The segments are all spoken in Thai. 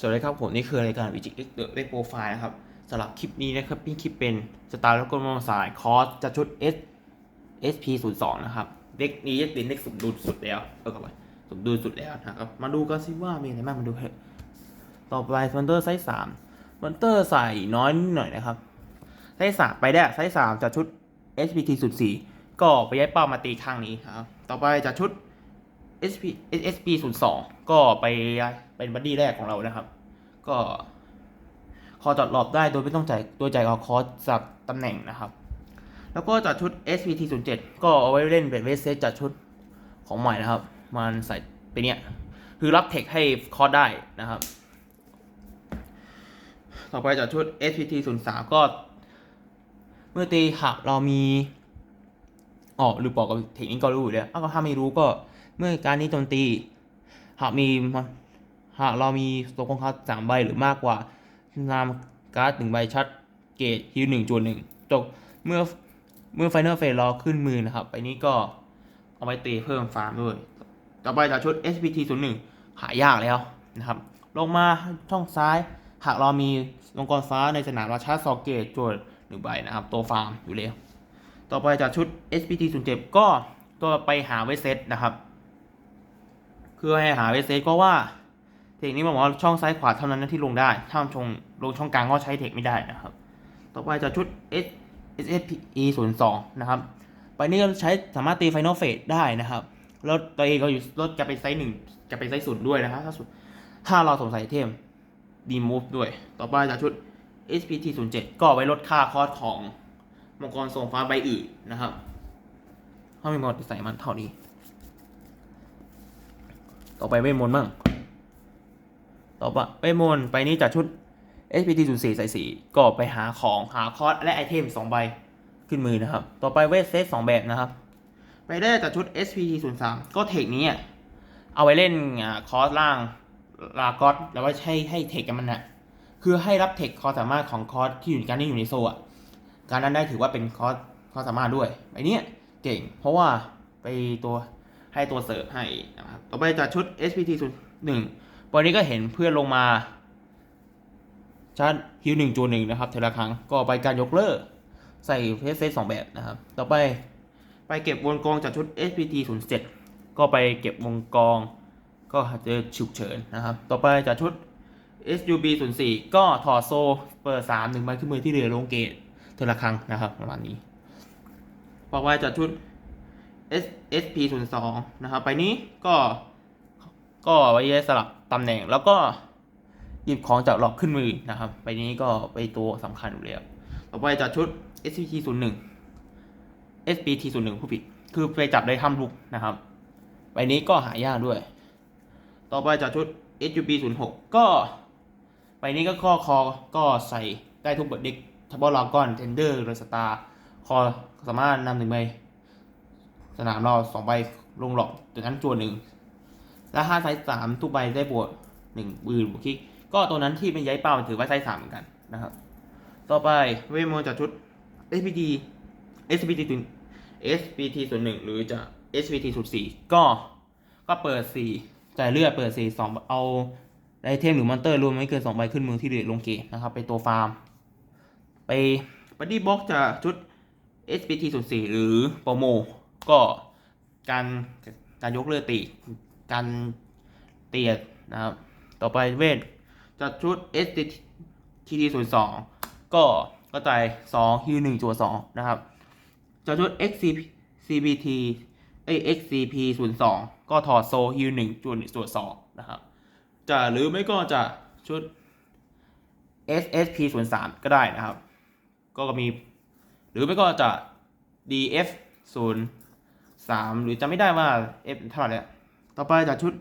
สวัสดีครับผมนี่คือรายการวิจิตเดอะเล็กโปรไฟล์นะครับสำหรับคลิปนี้นะครับพี่คลิปเป็นสตาร์แล้วก็มอสายคอร์สจะชุด S SP 0 2นะครับเด็กนี้เป็นเด็กสมดุลสุดแล้วเออครับสมดุลสุดแล้วนะครับมาดูกันสิว่ามีอะไรบ้างมาดูเถอะต่อไปมอนเตอร์ไซส์สามมอนเตอร์ใส่น้อยนิดหน่อยนะครับไซส์สามไปได้ไซส์สามจะชุด SPT 0 4ก็ไปย้ายเป้ามาตีข้างนี้ครับต่อไปจะชุด SP SP 0 2ก็ไปเป็นบัดดี้แรกของเรานะครับ ก็คอจอดรอบได้โดยไม่ต้องจ่ายโดยจ่ายเอคอสจากตำแหน่งนะครับ แล้วก็จัดชุด SVT 0 7ก็เอาไว้เล่นเป็นเวสเซตจัดชุดของใหม่นะครับ มันใส่ไปเนี้ยคือรับเทคให้คอสได้นะครับ ต่อไปจัดชุด SVT 0 3ก็ เมื่อตีหากเรามีอ๋อหรือบอกกับเทคนิคก็รู้อยู่แล้วอ้าก็ถ้าไม่รู้ก็ เมื่อการนี้โจมตี หากมีหากเรามีตัวของเขาสามใบหรือมากกว่านามการ์ดหนึ่งใบชัดเกตฮิวหนึ่งจวนหนึ่งจบเมื่อเมื่อไฟนอลเฟสรอขึ้นมือนะครับไปนี้ก็เอาไปตีเพิ่มฟาร์มด้วย ต่อไปจากชุด SPT 0 1หายากแล้วนะครับ ลงมาช่องซ้าย หากเรามีลงกรฟ้าในสนามราชาซอกเกตจวนหนึ่งใบนะครับ ตัวฟาร์มอยู่แล้ว ต่อไปจากชุด SPT 0 7ก็ตัวไปหาไว้เซตนะครับ คือให้หาเวสเซตก็ว่า เทคนี้บอกว่าช่องซ้ายขวาเท่านั้นนะที่ลงได้ถ้ามชงลงช่องกลางก็ใช้เทคไม่ได้นะครับ ต่อไปจะชุด S S S P E 0 2นะครับ ไปนี่ก็ใช้สามารถตีไฟนอลเฟสได้นะครับ แล้วตัวเองก็อยู่ลดจะไปไซส์หนึ่งจะไปไซส์ศูนย์ด้วยนะครับถ้าสุดถ้าเราสงสัยเทมดีมูฟด้วย ต่อไปจากชุด S P T 0 7ก็ไว้ลดค่าคอสของมังกรทรงฟ้าใบอื่นนะครับถ้าไม่หมดใส่มันเท่านี้ ต่อไปเวทมนต์บ้างต่อไปเวทมนต์ไปนี่จากชุด SPT 0 4ใส่สีก็ไปหาของหาคอร์สและไอเทม2ใบขึ้นมือนะครับ ต่อไปเวทเซต2แบบนะครับไปได้จากชุด SPT 0 3ก็เทคนี้อะเอาไว้เล่นคอร์สล่างลากอสแล้วว่าให้ให้เทคกันมันนะคือให้รับเทคคอร์สสามารถของคอร์สที่อยู่ในการที่อยู่ในโซอะการนั้นได้ถือว่าเป็นคอร์สคอสสามารถด้วยไอเนี้ยเก่ง เพราะว่าไปตัว ให้ตัวเสิร์ฟให้นะครับต่อไปจากชุด SPT 0 1วันนี้ก็เห็นเพื่อนลงมาชาร์จฮิวหนึ่งจูหนึ่งนะครับเทละครั้งก็ไปการยกเลิกใส่เพสเซตสองแบบนะครับ ต่อไปไปเก็บวงกองจากชุด SPT 0 7ก็ไปเก็บวงกอง ก็เจอฉุกเฉินนะครับ ต่อไปจากชุด SUB 0 4ก็ถอดโซ่เปิดสามหนึ่งใบขึ้นมือที่เหลือลงเกตเทละครั้งนะครับประมาณนี้ต่อไปจากชุด S SP 0 2นะครับ ไปนี้ก็ ก็ไว้สลับตำแหน่ง แล้วก็หยิบของจากหลอกขึ้นมือนะครับ ไปนี้ก็ไปตัวสำคัญอยู่แล้ว ต่อไปจากชุด SPT 0 1 SPT 0 1ผู้ผิด คือไปจับได้ทำลุกนะครับ ไปนี้ก็หายากด้วย ต่อไปจากชุด SUB 0 6ก็ ไปนี้ก็ข้อคอ ก็ใส่ได้ทุกบทเด็กทับเบิลลากอนเทนเดอร์เรสตาร์คอสามารถนำหนึ่งใบ สนามเราสองใบลงหลอกจากนั้นจวนหนึ่งแล้วถ้าไซส์สามทุกใบได้บวกหนึ่งบืนบวกคิก ก็ตัวนั้นที่เป็นย้ายเป้าถือว่าไซส์สามเหมือนกันนะครับ ต่อไปเวทมนต์จากชุด SPT SPT ศูนย์ SPT ศูนย์หนึ่งหรือจะ SPT ศูนย์สี่ก็ก็เปิดสี่จ่ายเลือดเปิดสี่สองเอาไอเทมหรือมอนเตอร์รวมไม่เกินสองใบขึ้นมือที่เหลือลงเกตนะครับ ไปตัวฟาร์ม ไปบัดดี้บ็อกจากชุด SPT ศูนย์สี่หรือโปรโม ก็การการยกเลือดตีการเตียดนะครับ ต่อไปเวทจัดชุด S T T D 0 2ก็ก็จ่าย2ฮิว1จัว2นะครับจัดชุด X C C B T เอ้ย X C P 0 2ก็ถอดโซฮิว1จัว1จัว2นะครับจะหรือไม่ก็จะชุด S S P 0 3ก็ได้นะครับ ก็มี หรือไม่ก็จะ D F 0 สามหรือจะไม่ได้ว่า F เท่าไหร่แล้วต่อไปจากชุด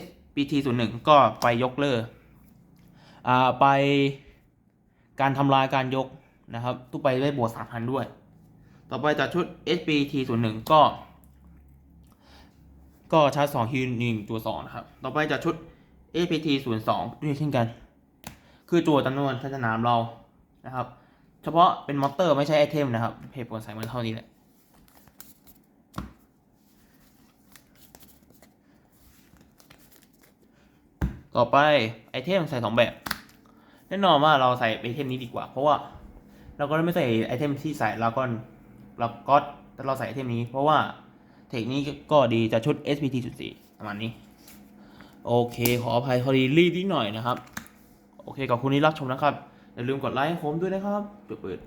SPT 0 1ก็ไปยกเลิกอ่าไปการทำลายการยกนะครับ ทุกไปได้บวกสามพันด้วย ต่อไปจากชุด SPT 0 1ก็ ก็ชาร์จสองฮิวหนึ่งตัวสองนะครับ ต่อไปจากชุด SPT 0 2ด้วยเช่นกัน คือตัวจำนวนทัศนามเรานะครับ เฉพาะเป็นมอเตอร์ไม่ใช่ไอเทมนะครับเพจผลใส่มันเท่านี้แหละ ต่อไปไอเทมใส่สองแบบ แน่นอนว่าเราใส่ไอเทมนี้ดีกว่า เพราะว่าเราก็ไม่ใส่ไอเทมที่ใส่ลากอนลาก็แต่เราใส่ไอเทมนี้ เพราะว่าเทคนี้ก็ดีจะชุด SPT จุดสี่ประมาณนี้ โอเค ขออภัยพอดีรีบนิดหน่อยนะครับ โอเคขอบคุณที่รับชมนะครับ อย่าลืมกดไลค์ให้ผมด้วยนะครับเปิด